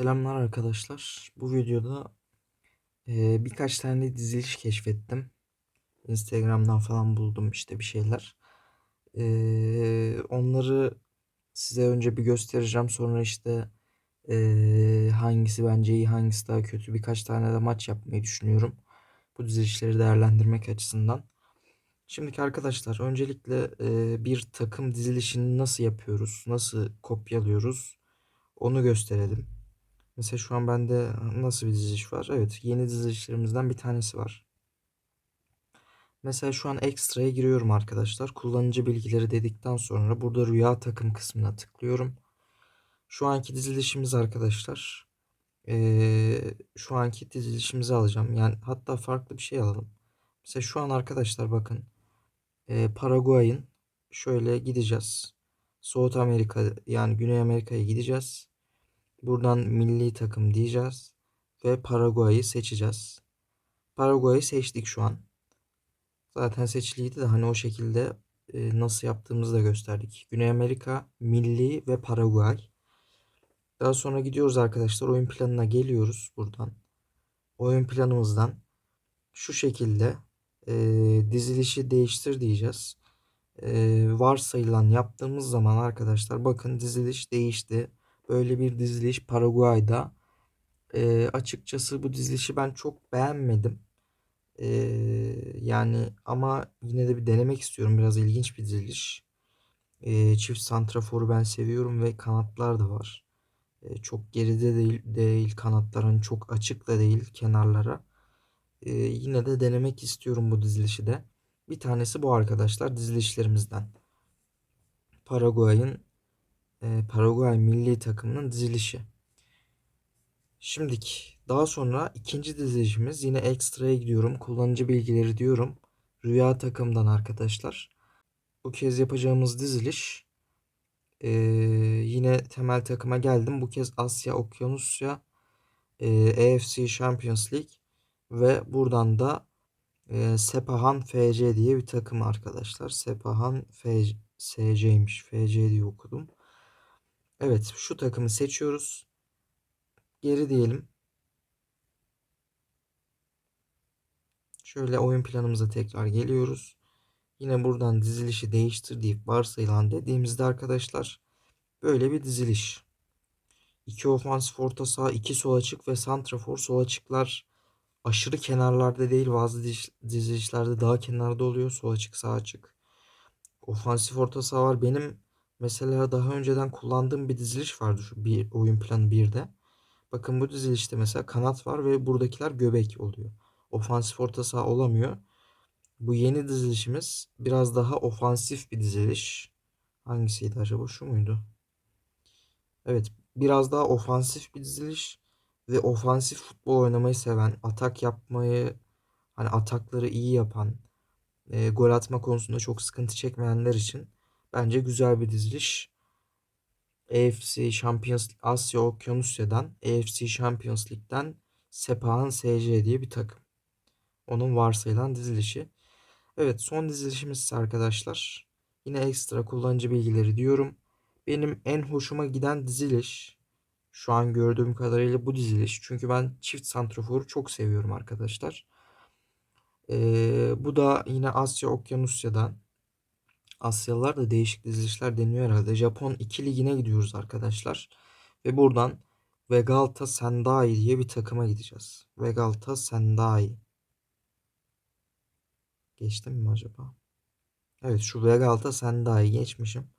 Selamlar arkadaşlar. Bu videoda e, birkaç tane diziliş keşfettim. Instagram'dan falan buldum işte bir şeyler. E, onları size önce bir göstereceğim. Sonra işte e, hangisi bence iyi, hangisi daha kötü. Birkaç tane de maç yapmayı düşünüyorum. Bu dizilişleri değerlendirmek açısından. Şimdiki arkadaşlar öncelikle e, bir takım dizilişini nasıl yapıyoruz, nasıl kopyalıyoruz onu gösterelim. Mesela şu an bende nasıl bir diziliş var? Evet, yeni dizilişlerimizden bir tanesi var. Mesela şu an ekstraya giriyorum arkadaşlar. Kullanıcı bilgileri dedikten sonra burada rüya takım kısmına tıklıyorum. Şu anki dizilişimiz arkadaşlar. Ee, şu anki dizilişimizi alacağım. Yani hatta farklı bir şey alalım. Mesela şu an arkadaşlar bakın. Ee, Paraguay'ın şöyle gideceğiz. South Amerika yani Güney Amerika'ya gideceğiz. Buradan milli takım diyeceğiz. Ve Paraguay'ı seçeceğiz. Paraguay'ı seçtik şu an. Zaten seçiliydi de hani o şekilde e, nasıl yaptığımızı da gösterdik. Güney Amerika, Milli ve Paraguay. Daha sonra gidiyoruz arkadaşlar. Oyun planına geliyoruz buradan. Oyun planımızdan şu şekilde e, dizilişi değiştir diyeceğiz. E, varsayılan yaptığımız zaman arkadaşlar bakın diziliş değişti. Böyle bir diziliş Paraguay'da. E, açıkçası bu dizilişi ben çok beğenmedim. E, yani ama yine de bir denemek istiyorum. Biraz ilginç bir diziliş. E, çift santraforu ben seviyorum ve kanatlar da var. E, çok geride değil, değil kanatların çok açık da değil kenarlara. E, yine de denemek istiyorum bu dizilişi de. Bir tanesi bu arkadaşlar dizilişlerimizden. Paraguay'ın e, Paraguay milli takımının dizilişi. Şimdiki daha sonra ikinci dizilişimiz yine ekstraya gidiyorum. Kullanıcı bilgileri diyorum. Rüya takımdan arkadaşlar. Bu kez yapacağımız diziliş e, yine temel takıma geldim. Bu kez Asya Okyanusya e, EFC Champions League ve buradan da e, Sepahan FC diye bir takım arkadaşlar. Sepahan FC, SC'ymiş. FC diye okudum. Evet şu takımı seçiyoruz. Geri diyelim. Şöyle oyun planımıza tekrar geliyoruz. Yine buradan dizilişi değiştir deyip varsayılan dediğimizde arkadaşlar böyle bir diziliş. 2 ofansif orta saha, 2 sol açık ve santrafor sol açıklar aşırı kenarlarda değil bazı dizilişlerde daha kenarda oluyor sol açık sağ açık. Ofansif orta saha var. Benim mesela daha önceden kullandığım bir diziliş vardı şu bir oyun planı 1'de. Bakın bu dizilişte mesela kanat var ve buradakiler göbek oluyor. Ofansif orta saha olamıyor. Bu yeni dizilişimiz biraz daha ofansif bir diziliş. Hangisiydi acaba? Şu muydu? Evet, biraz daha ofansif bir diziliş ve ofansif futbol oynamayı seven, atak yapmayı, hani atakları iyi yapan, e, gol atma konusunda çok sıkıntı çekmeyenler için bence güzel bir diziliş. AFC Champions Asya Okyanusya'dan AFC Champions League'den Sepah'ın SC diye bir takım. Onun varsayılan dizilişi. Evet son dizilişimiz ise arkadaşlar. Yine ekstra kullanıcı bilgileri diyorum. Benim en hoşuma giden diziliş şu an gördüğüm kadarıyla bu diziliş. Çünkü ben çift santraforu çok seviyorum arkadaşlar. Ee, bu da yine Asya Okyanusya'dan. Asyalılar da değişik dizilişler deniyor herhalde. Japon 2 ligine gidiyoruz arkadaşlar. Ve buradan Vegalta Sendai diye bir takıma gideceğiz. Vegalta Sendai. Geçtim mi acaba? Evet şu Vegalta Sendai geçmişim.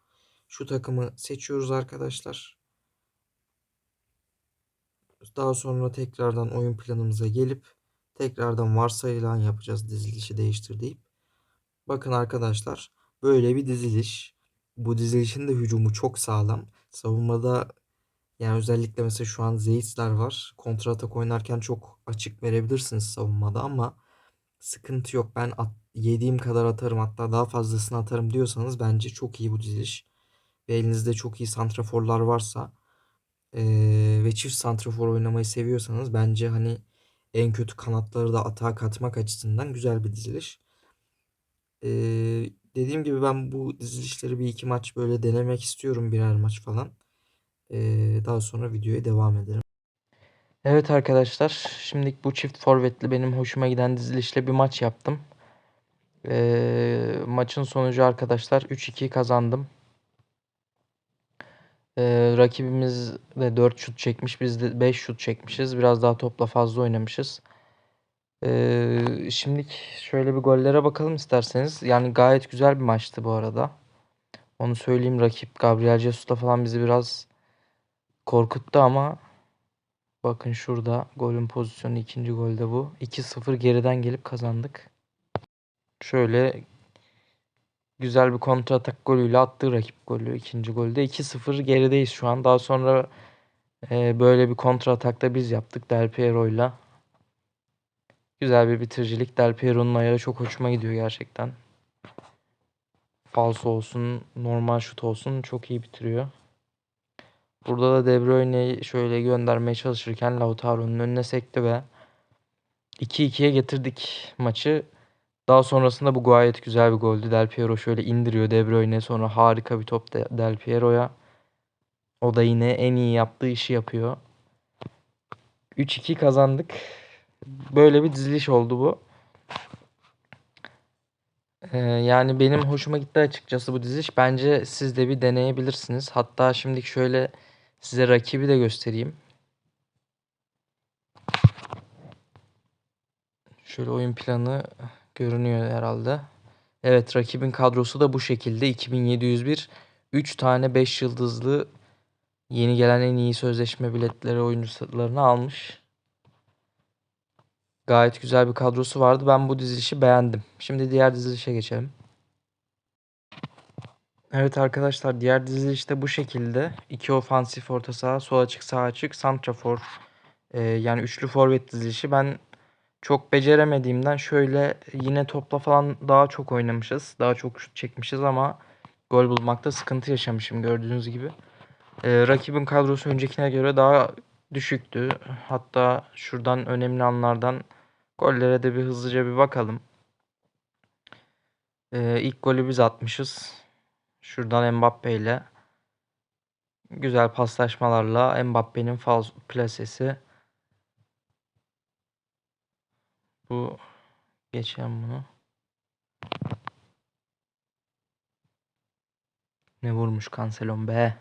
Şu takımı seçiyoruz arkadaşlar. Daha sonra tekrardan oyun planımıza gelip tekrardan varsayılan yapacağız dizilişi değiştir deyip. Bakın arkadaşlar böyle bir diziliş. Bu dizilişin de hücumu çok sağlam. Savunmada yani özellikle mesela şu an Zeytler var. Kontra atak oynarken çok açık verebilirsiniz savunmada ama sıkıntı yok. Ben at, yediğim kadar atarım hatta daha fazlasını atarım diyorsanız bence çok iyi bu diziliş. Ve elinizde çok iyi santraforlar varsa ee, ve çift santrafor oynamayı seviyorsanız bence hani en kötü kanatları da atağa katmak açısından güzel bir diziliş. Ee, dediğim gibi ben bu dizilişleri bir iki maç böyle denemek istiyorum birer maç falan. Ee, daha sonra videoya devam edelim. Evet arkadaşlar, şimdilik bu çift forvetli benim hoşuma giden dizilişle bir maç yaptım. Ee, maçın sonucu arkadaşlar 3-2 kazandım. Ee, rakibimiz de 4 şut çekmiş, biz de 5 şut çekmişiz. Biraz daha topla fazla oynamışız. Ee, şimdilik şöyle bir gollere bakalım isterseniz. Yani gayet güzel bir maçtı bu arada. Onu söyleyeyim rakip Gabriel Jesus'la falan bizi biraz korkuttu ama bakın şurada golün pozisyonu ikinci golde bu. 2-0 geriden gelip kazandık. Şöyle güzel bir kontra atak golüyle attığı rakip golü ikinci golde. 2-0 gerideyiz şu an. Daha sonra e, böyle bir kontra atakta biz yaptık Del Piero'yla. Güzel bir bitiricilik. Del Piero'nun ayağı çok hoşuma gidiyor gerçekten. Falso olsun, normal şut olsun çok iyi bitiriyor. Burada da De Bruyne'yi şöyle göndermeye çalışırken Lautaro'nun önüne sekti ve 2-2'ye getirdik maçı. Daha sonrasında bu gayet güzel bir goldü. Del Piero şöyle indiriyor De Bruyne sonra harika bir top de Del Piero'ya. O da yine en iyi yaptığı işi yapıyor. 3-2 kazandık. Böyle bir diziliş oldu bu. Ee, yani benim hoşuma gitti açıkçası bu diziliş. Bence siz de bir deneyebilirsiniz. Hatta şimdi şöyle size rakibi de göstereyim. Şöyle oyun planı görünüyor herhalde. Evet rakibin kadrosu da bu şekilde. 2701 3 tane 5 yıldızlı yeni gelen en iyi sözleşme biletleri oyuncularını almış. Gayet güzel bir kadrosu vardı. Ben bu dizilişi beğendim. Şimdi diğer dizilişe geçelim. Evet arkadaşlar diğer diziliş de bu şekilde. İki ofansif orta saha, sol açık, sağ açık, santrafor. Ee, yani üçlü forvet dizilişi. Ben çok beceremediğimden şöyle yine topla falan daha çok oynamışız. Daha çok şut çekmişiz ama gol bulmakta sıkıntı yaşamışım gördüğünüz gibi. Ee, rakibin kadrosu öncekine göre daha düşüktü. Hatta şuradan önemli anlardan gollere de bir hızlıca bir bakalım. Ee, ilk golü biz atmışız. Şuradan Mbappe ile güzel paslaşmalarla Mbappe'nin fal plasesi. Bu geçen bunu. Ne vurmuş Cancelon be.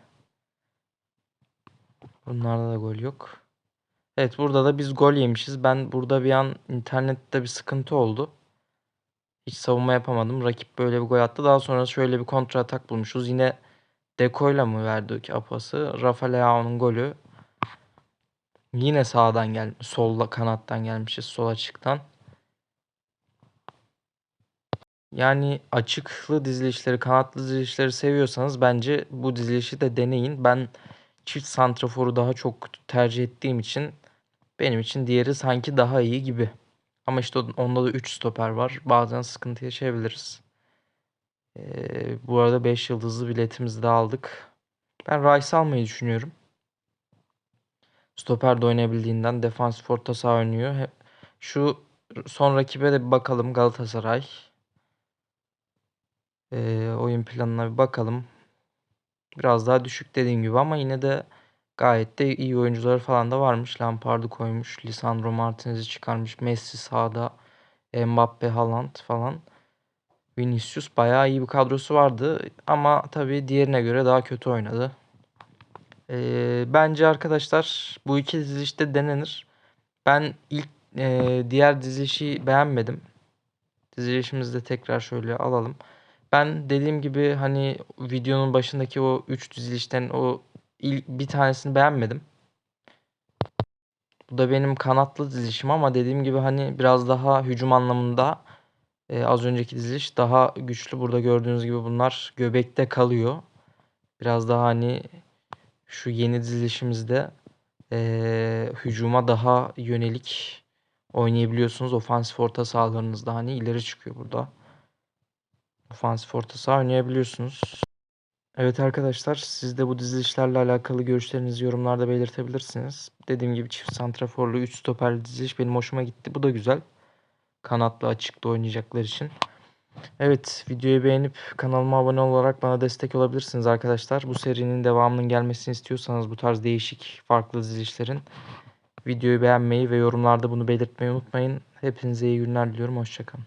Bunlarda da gol yok. Evet burada da biz gol yemişiz. Ben burada bir an internette bir sıkıntı oldu. Hiç savunma yapamadım. Rakip böyle bir gol attı. Daha sonra şöyle bir kontra atak bulmuşuz. Yine Deko'yla mı verdi ki apası? Rafa Leao'nun golü. Yine sağdan gel, solla kanattan gelmişiz sol açıktan. Yani açıklı dizilişleri, kanatlı dizilişleri seviyorsanız bence bu dizilişi de deneyin. Ben çift santraforu daha çok tercih ettiğim için benim için diğeri sanki daha iyi gibi. Ama işte onda da 3 stoper var. Bazen sıkıntı yaşayabiliriz. Ee, bu arada 5 yıldızlı biletimizi de aldık. Ben Rice almayı düşünüyorum. Stoper de oynayabildiğinden defans orta saha oynuyor. Şu son rakibe de bir bakalım Galatasaray. Ee, oyun planına bir bakalım. Biraz daha düşük dediğim gibi ama yine de gayet de iyi oyuncuları falan da varmış. Lampard'ı koymuş. Lisandro Martinez'i çıkarmış. Messi sağda. Mbappe, Haaland falan. Vinicius bayağı iyi bir kadrosu vardı. Ama tabii diğerine göre daha kötü oynadı. Ee, bence arkadaşlar bu iki dizilişte denenir. Ben ilk e, diğer dizilişi beğenmedim. Dizilişimizi de tekrar şöyle alalım. Ben dediğim gibi hani videonun başındaki o 3 dizilişten o ilk bir tanesini beğenmedim. Bu da benim kanatlı dizilişim ama dediğim gibi hani biraz daha hücum anlamında e, az önceki diziliş daha güçlü. Burada gördüğünüz gibi bunlar göbekte kalıyor. Biraz daha hani şu yeni dizilişimizde e, hücuma daha yönelik oynayabiliyorsunuz. Ofansif orta sahalarınızda hani ileri çıkıyor burada. Ofansif orta saha oynayabiliyorsunuz. Evet arkadaşlar siz de bu dizilişlerle alakalı görüşlerinizi yorumlarda belirtebilirsiniz. Dediğim gibi çift santraforlu 3 stoperli diziliş benim hoşuma gitti. Bu da güzel. Kanatlı açıkta oynayacaklar için. Evet videoyu beğenip kanalıma abone olarak bana destek olabilirsiniz arkadaşlar. Bu serinin devamının gelmesini istiyorsanız bu tarz değişik farklı dizilişlerin Videoyu beğenmeyi ve yorumlarda bunu belirtmeyi unutmayın. Hepinize iyi günler diliyorum. Hoşçakalın.